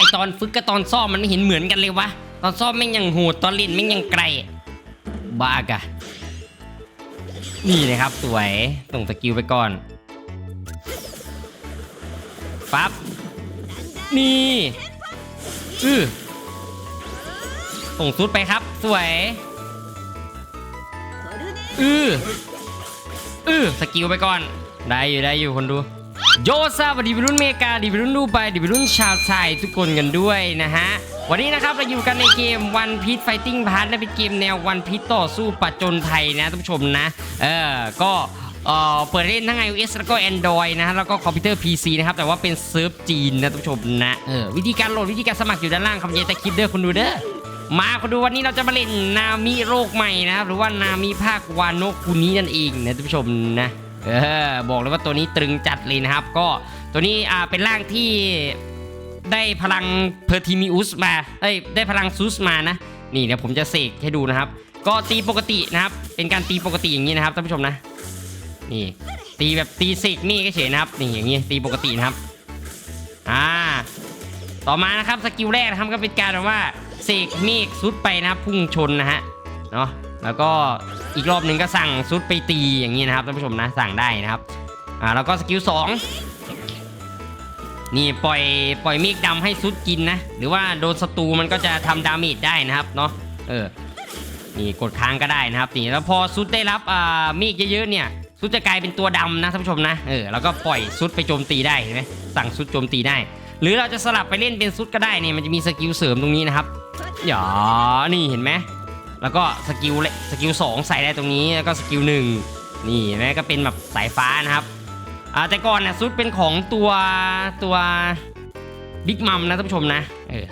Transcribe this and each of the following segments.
อตอนฝึกกับตอนซ่อมมันไม่เห็นเหมือนกันเลยวะ ตอนซ่อมแม่งยังโหดตอนเล่นแม่งยังไกล บ้ากะ นี่นะครับสวยส่งสกิลไปก่อนปั๊บ นี่อือส่งซุดไปครับ สวย อืออือสกิลไปก่อน ได้อยู่ได้อยู่คนดู โยซาสวัสดีวัยรุ่นเมกาดีวัยรุ่นดูไปดีวัยรุ่นชาวไทยทุกคนกันด้วยนะฮะ วันนี้นะครับเราอยู่กันในเกม One Piece Fighting Pass นะเป็นเกมแนว One Piece ต่อสู้ปัจจนภัยนะท่านผู้ชมนะ เออ ก็เออเปิดเล่นทั้ง iOS แล้วก็ Android นะฮะแล้วก็คอมพิวเตอร์ PC นะครับ แต่ว่าเป็นเซิร์ฟจีนนะท่านผู้ชมนะเออวิธีการโหลดวิธีการสมัครอยู่ด้านล่างคำเยแต่คลิปเด้อคุณดูเด้อมาคนดูวันนี้เราจะมาเล่นนามิโรคใหม่นะครับหรือว่านามิภาควานโนคุนี้นั่นเองนะท่านผู้ชมนะ เออบอกเลยว่าตัวนี้ตรึงจัดเลยนะครับ ก็ตัวนี้อ่าเป็นร่างที่ได้พลังเพอร์ทิมิอุสมาเอ้ยได้พลังซุสมานะ นี่เดี๋ยวผมจะเสกให้ดูนะครับ ก็ตีปกตินะครับ เป็นการตีปกติอย่างนี้นะครับท่านผู้ชมนะ นี่ตีแบบตีเสกนี่ก็เฉยนะครับ นี่อย่างนี้ตีปกตินะครับ อ่า ต่อมานะครับสกิลแรกนะครับก็เป็นการแบบว่าเสกเมฆซุดไปนะครับพุ่งชนนะฮะ เนาะแล้วก็ อีกรอบหนึ่งก็สั่งซุดไปตีอย่างนี้นะครับท่านผู้ชมนะสั่งได้นะครับอ่าแล้วก็สกิลสองนี่ปล่อยปล่อยเมฆดำให้ซุดกินนะ หรือว่าโดนศัตรูมันก็จะทำดาเมจได้นะครับเนาะเออนี่กดค้างก็ได้นะครับนี่แล้วพอซุดได้รับอ่าเมฆเยอะๆเนี่ยซุดจะกลายเป็นตัวดำนะท่านผู้ชมนะเออแล้วก็ปล่อยซุดไปโจมตีได้เห็นไหมสั่งซุดโจมตีได้ หรือเราจะสลับไปเล่นเป็นซุดก็ได้เนี่ยมันจะมีสกิลเสริมตรงนี้นะครับหยอนี่เห็นไหม แล้วก็สกิลเลสกิลสองใส่ได้ตรงนี้แล้วก็สกิลหนึ่งนี่นะก็เป็นแบบสายฟ้านะครับอ่าแต่ก่อนนะซุดเป็นของตัวตัวบิ๊กมัมนะท่านผู้ชมนะเออ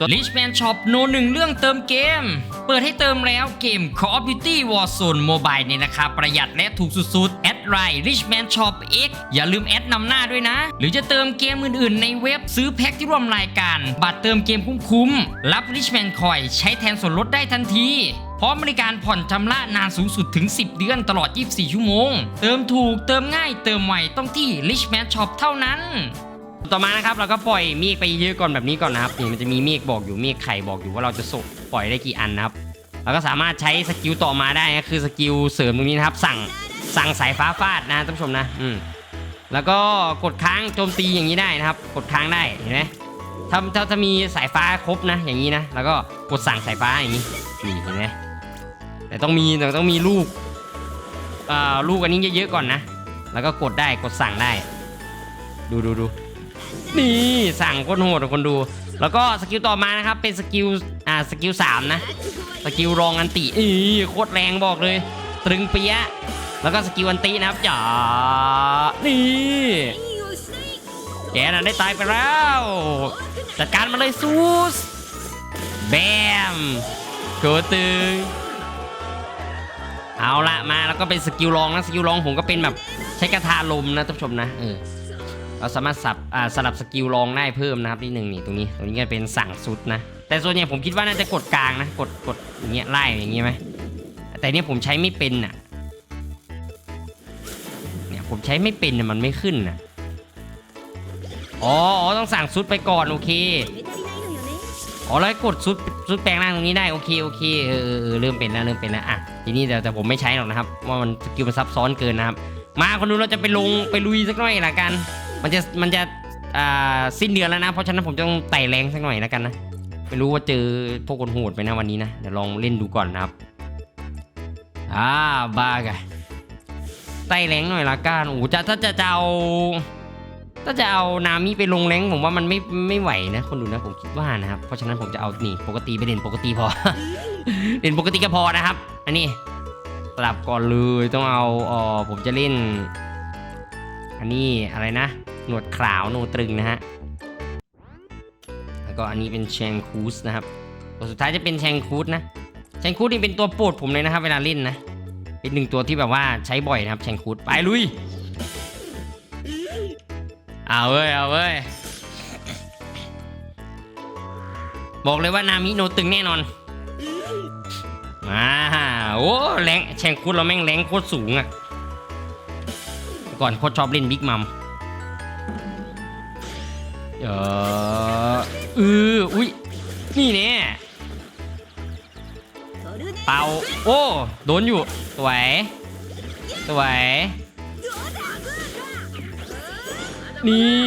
Rich Man Shop โนหนึ่งเรื่องเติมเกม เปิดให้เติมแล้วเกม Call of Duty Warzone Mobile ในราคาประหยัดและถูกสุดๆ แอดไลน์ Rich Man Shop X อย่าลืมแอดนำหน้าด้วยนะ หรือจะเติมเกมอื่นๆ ในเว็บซื้อแพ็คที่ร่วมรายการ บัตรเติมเกมคุ้มๆรับ Rich Man Coin ใช้แทนส่วนลดได้ทันทีพร้อมบริการผ่อนชำระนานสูงสุดถึง 10 เดือนตลอด 24 ชั่วโมง เติมถูกเติมง่ายเติมไวต้องที่ Rich Man Shop เท่านั้น ต่อมานะครับเราก็ปล่อยเมฆไปเยอะก่อนแบบนี้ก่อนนะครับนี่มันจะมีเมฆบอกอยู่เมฆไข่บอกอยู่ว่าเราจะส่งปล่อยได้กี่อันนะครับเราก็สามารถใช้สกิลต่อมาได้นะคือสกิลเสริมตรงนี้นะครับ สั่งสั่งสายฟ้าฟาดนะท่านผู้ชมนะอืมแล้วก็กดค้างโจมตีอย่างนี้ได้นะครับ กดค้างได้เห็นไหมถ้าถ้าถ้ามีสายฟ้าครบนะ อย่างนี้นะ แล้วก็กดสั่งสายฟ้าอย่างนี้นี่เห็นไหมแต่ต้องมีแต่ต้องมีลูกเอ่อลูกอันนี้เยอะๆก่อนนะ แล้วก็กดได้กดสั่งได้ ดูดูดู นี่สั่งคนโหดกว่าคนดู แล้วก็สกิลต่อมานะครับเป็นสกิลอ่าสกิลสามนะสกิลรองอันติอีโคตรแรงบอกเลย ตรึงเปียะแล้วก็สกิลอันตินะครับจ๋านี่แกน่ะได้ตายไปแล้วจัดการมาเลยซูสแบมโกตึงเอาละมาแล้วก็เป็นสกิลรองนะสกิลรองผมก็เป็นแบบใช้กระทาลมนะท่านผู้ชมนะเออ เราสามารถสับสลับสกิลรองได้เพิ่มนะครับที่หนึ่งนี่ตรงนี้ ตรงนี้ก็เป็นสั่งสุดนะ แต่ส่วนใหญ่ผมคิดว่าน่าจะกดกลางนะ กดกดอย่างเงี้ยไล่อย่างเงี้ยไหมแต่เนี่ยผมใช้ไม่เป็นน่ะ เนี่ยผมใช้ไม่เป็นน่ะมันไม่ขึ้นน่ะ อ๋ออต้องสั่งซุดไปก่อนโอเค อ๋อแล้วกดซุดซุดแปลงร่างตรงนี้ได้โอเคโอเคเออเออเออเริ่มเป็นแล้วเริ่มเป็นแล้วอะทีนี้แต่แต่ผมไม่ใช้หรอกนะครับว่ามันสกิลมันซับซ้อนเกินนะครับ มาคนดูเราจะไปลงไปลุยสักหน่อยละกัน มันจะมันจะอ่าสิ้นเดือนแล้วนะ เพราะฉะนั้นผมจะต้องไต่แรงสักหน่อยแล้วกันนะไม่รู้ว่าเจอพวกคนโหดไปนะวันนี้นะเดี๋ยวลองเล่นดูก่อนนะครับ อ่าบ้ากะไต่แรงหน่อยละกันโอ้จะถ้าจะจะเอาถ้าจะเอานามิไปลงแรงผมว่ามันไม่ไม่ไหวนะคนดูนะผมคิดว่านะครับ เพราะฉะนั้นผมจะเอานี่ปกติไปเด่นปกติพอ เด่นปกติก็พอนะครับ อันนี้ปรับก่อนเลยต้องเอาอ๋อผมจะเล่น อันนี้อะไรนะ หนวดขาวหนตรึงนะฮะ แล้วก็อันนี้เป็นแชงคูสนะครับ ตัวสุดท้ายจะเป็นแชงคูสนะ แชงคูสนี่เป็นตัวโปรดผมเลยนะครับ เวลาเล่นนะ เป็นหนึ่งตัวที่แบบว่าใช้บ่อยนะครับแชงคูสไปลุย เอาเว้ย เอาเว้ย บอกเลยว่านามิโนตึงแน่นอนมาโอ้แรงแชงคูดเราแม่งแรงโคตรสูงอะก่อนโคตรชอบเล่นบิ๊กมัม เออเอออุ้ยนี่เนี่ยเป่าโอ้โดนอยู่สวยสวยนี่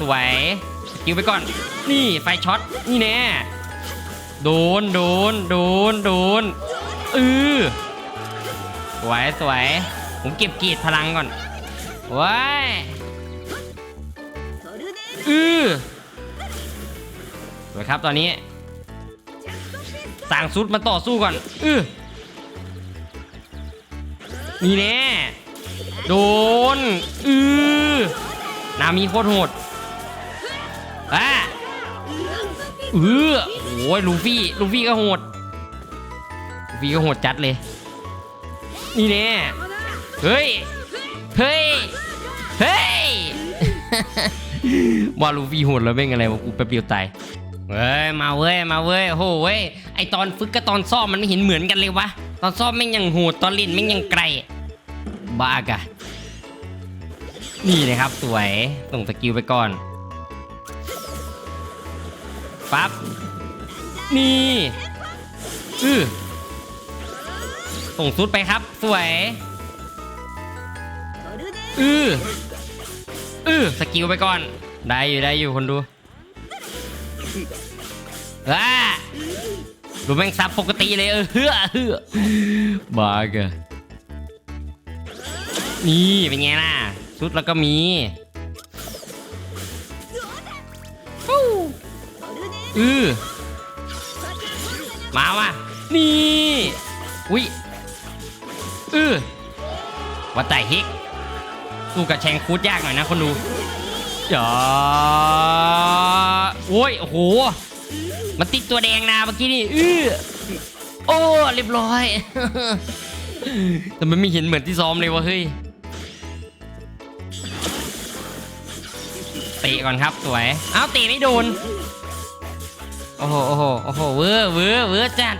สวยสกิลไปก่อน นี่ไฟช็อตนี่แน่โดนโดนโดนโดนเออสวยสวยผมเก็บกีดพลังก่อนว้าย อือสวยครับตอนนี้สั่งซุดมาต่อสู้ก่อนอือนี่แน่โดนอือนามีโคตรโหดอะเออโอ้ยลูฟี่ลูฟี่ก็โหดลูฟี่ก็โหดจัดเลย นี่แน่เฮ้ย เฮ้ย เฮ้ย ว่าลูฟี่โหดแล้วเป็นอะไรวะกูแป๊บเดียวตายเฮ้ยมาเว้ยมาเว้ยโหเว้ยไอตอนฝึกกับตอนซ่อมมันไม่เห็นเหมือนกันเลยวะตอนซ่อมแม่งยังโหดตอนเล่นแม่งยังไกลบ้ากะนี่นะครับสวยส่งสกิลไปก่อนปั๊บนี่อือส่งซุดไปครับ สวยอือ เออสกิลไปก่อน ได้อยู่ได้อยู่คนดูว้าดูแม่งซับปกติเลยเออเฮือเฮือบาเกะนี่เป็นไงล่ะชุดแล้วก็มีฟู้อือมาว่ะนี่อุ้ยอือวัดแต่ฮิก สู้กับแชงคูดยากหน่อยนะคนดูจ๋าโอ้ยโอ้โหมันติดตัวแดงนะเมื่อกี้นี่อื้อโอ้เรียบร้อย แต่มันไม่เห็นเหมือนที่ซ้อมเลยวะเฮ้ยเตะก่อนครับสวยเอาเตะไม่โดนโอ้โหโอ้โหโอ้โหเวอร์เวอร์เวอร์จัด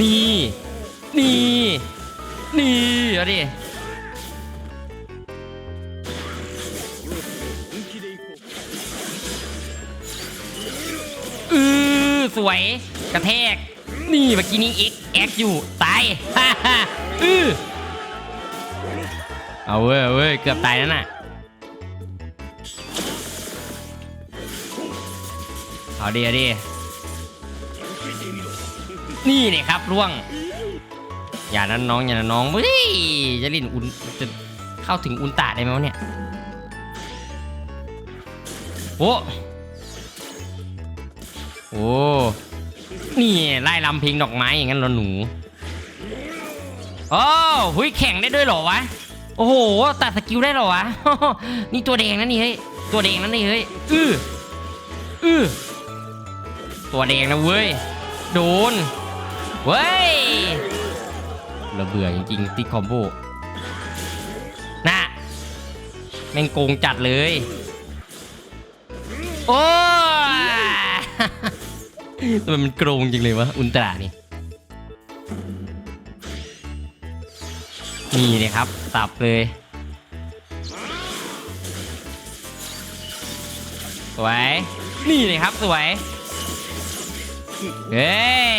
นี่นี่ นี่เอาดิอือสวยกระแทก นี่เมื่อกี้นี้เอ็กแอกอยู่ตายฮ่าฮ่าอือเอาเว้ยเอาเว้ยเกือบตายแล้วน่ะเอาดีเอาดีนี่เนี่ยครับร่วง อย่านั้นน้องอย่านั้นน้องเฮ้ยจะลินอุนจะเข้าถึงอุนตะได้ไหมวะเนี่ยโอ้โอ้นี่ไล่ลำเพลงดอกไม้อย่างนั้นเหรอหนูโอ้หุยแข่งได้ด้วยเหรอวะโอ้โหตัดสกิลได้เหรอวะนี่ตัวแดงนะนี่เฮ้ยตัวแดงนั่นนี่เฮ้ยอืออือตัวแดงนะเว้ยโดนเว้ย เระเบื่อจริงๆติ๊กคอมโบน่ะแม่งโกงจัดเลย โอ้ยทำไมมันโกงจริงเลยวะ อุลตร้านี่นี่เลยครับ สับเลยสวย นี่เลยครับสวย เฮ้ย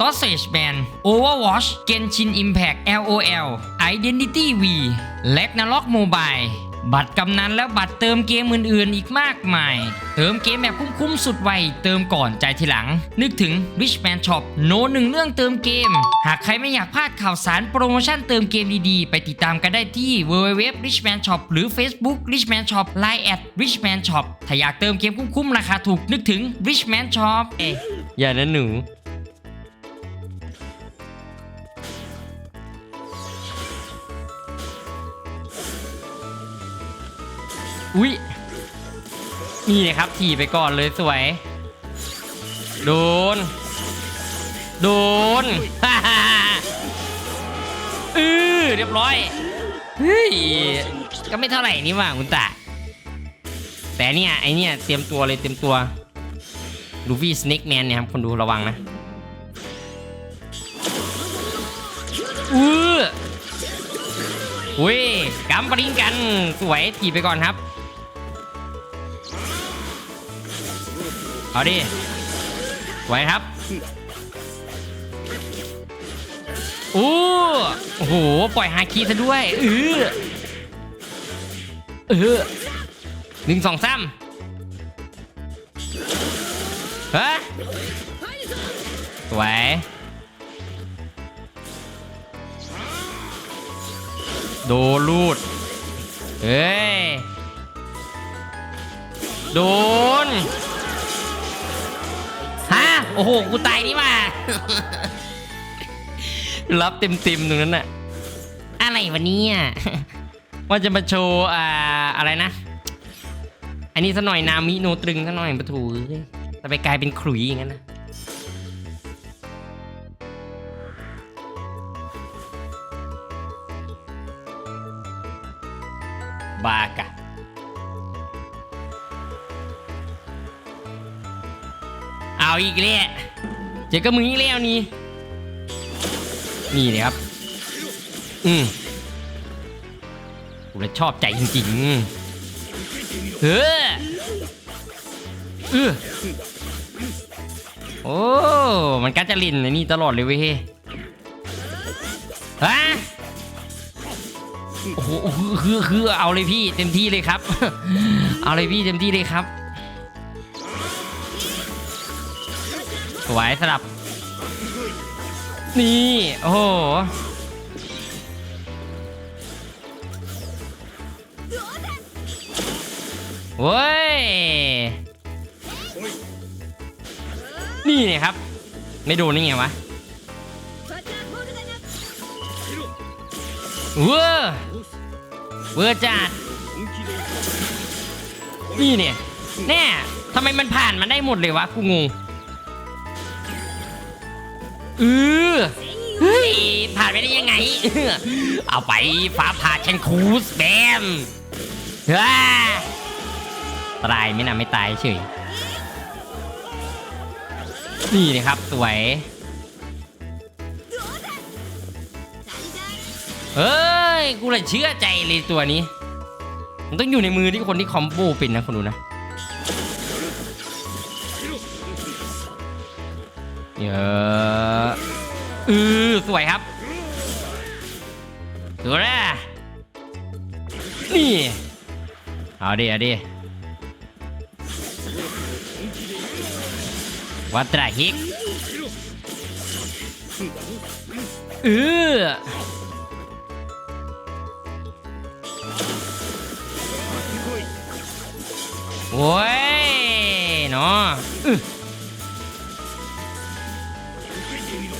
Sausage Band Overwatch Genshin Impact LOL Identity V และ n a r o k Mobile บัตรกำนันและบัตรเติมเกมอื่นๆ อีกมากมาย เติมเกมแบบคุ้มๆ สุดไว เติมก่อนใจทีหลัง นึกถึง Richman Shop โนหนึ่งเรื่องเติมเกม หากใครไม่อยากพลาดข่าวสารโปรโมชั่นเติมเกมดีๆ ไปติดตามกันได้ที่ www richman shop หรือ Facebook richman shop line at richman shop ถ้าอยากเติมเกมคุ้มๆ ราคาถูกนึกถึง richman shop เอ๊ะอย่านะหนู อุ๊ยนี่นะครับถีบไปก่อนเลยสวย โดน โดนอือเรียบร้อย เฮ้ย ก็ไม่เท่าไหร่นี่ว่าคุณตาแต่เนี่ยไอเนี่ยเตรียมตัวเลยเตรียมตัวลูฟี่สเน็กแมนเนี่ยครับคนดูระวังนะอืออุ้ยกำปริงกัน สวยถีบไปก่อนครับ เอาดิสวยครับอู้โอ้โห ปล่อยฮาคีซะด้วยเออเออหนึ่งสองสามฮะสวยโดลูด เฮ้ย โดน โอ้โห กูตายนี่มา รับเต็มเต็มๆตรงนั้นน่ะ อะไรวะเนี่ยว่าจะมาโชว์อ่าอะไรนะ อันนี้ซะหน่อยนามิโนตรึงซะหน่อยปะถูเอ้ยแต่ไปกลายเป็นขลุยอย่างนั้นนะ เอาอีกแล้วเจอกับมึงอีกแล้วนี่ นี่เลยครับ อืมกูเลยชอบใจจริงๆเฮ้อเออโอ้ มันกัดจะลินในนี่ตลอดเลยเว้ยฮะโอ้โหคือคือเอาเลยพี่เต็มที่เลยครับ เอาเลยพี่เต็มที่เลยครับ สวยสลับ นี่ โอ้โห เว้ย นี่เนี่ยครับ ไม่โดนนี่ไงวะเวอร์เวอร์จัด นี่เนี่ยแน่ทำไมมันผ่านมันได้หมดเลยวะกูงง เออเฮ้ยผ่านไปได้ยังไง เอาไปฟ้าผ่าเชนคูสแบมว้าตายไม่นะไม่ตายเฉยนี่นะครับสวยเฮ้ย กูเลยเชื่อใจเลยตัวนี้ มันต้องอยู่ในมือที่คนที่คอมโบเป็นนะคนดูนะ เยอะอือสวยครับสวยนะนี่ เอาดิ เอาดิวัตราฮิกเออโว้ยเนาะ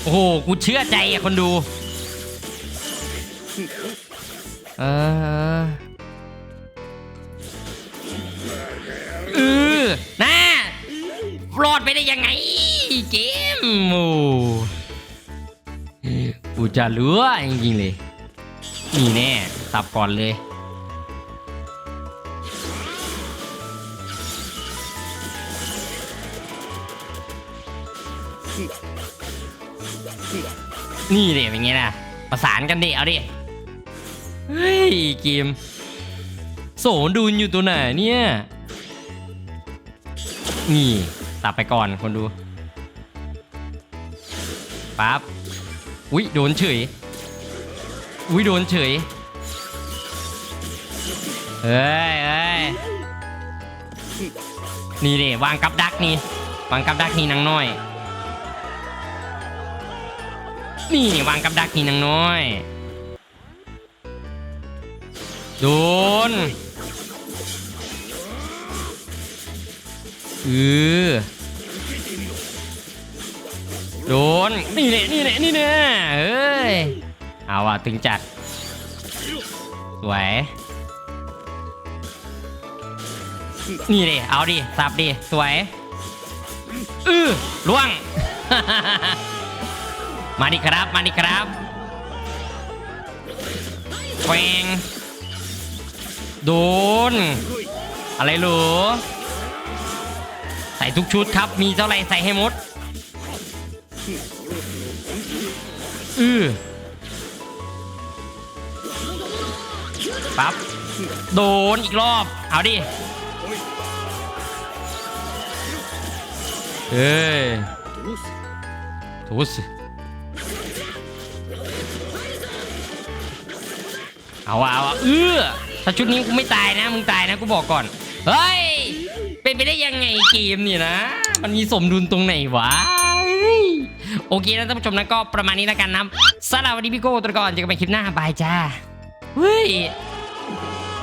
โอ้โห กูเชื่อใจอะคนดู เออเออน่ารอดไปได้ยังไง เกมโอ้กูจะเหลือจริงๆเลย นี่แน่สับก่อนเลย นี่เดี๋เป็นไงล่ะประสานกันดิเอาดิเฮ้ยเกมโสนดูนอยู่ตัวไหนเนี่ย นี่ตับไปก่อนคนดูปั๊บอุ้ยโดนเฉยอุ้ยโดนเฉยเฮ้ยเฮ้ยนี่ดิวางกับดักนี่วางกับดักนี่นางน้อย นี่วางกับดักนี่นางน้อย โดนเออโดน นี่แหละนี่แหละนี่แน่เฮ้ย เอาว่ะตึงจัด สวย นี่ดิเอาดิ สับดิ สวย อือล่วง มาดิครับ มาดิครับแควงโดน อะไรหรอใส่ทุกชุดครับ มีเท่าไหร่ใส่ให้หมด อือปั๊บ โดนอีกรอบ เอาดิ เฮ้ยทุส เอาอะเอาอะเออถ้าชุดนี้กูไม่ตายนะ มึงตายนะกูบอกก่อน เฮ้ย เป็นไปได้ยังไงเกมเนี่ยนะ มันมีสมดุลตรงไหนวะโอเคนะท่านผู้ชมนะก็ประมาณนี้แล้วกันนะสำหรับวันนี้พี่โก้ตัวก่อนเจอกันใหม่คลิปหน้าบายจ้าเฮ้ย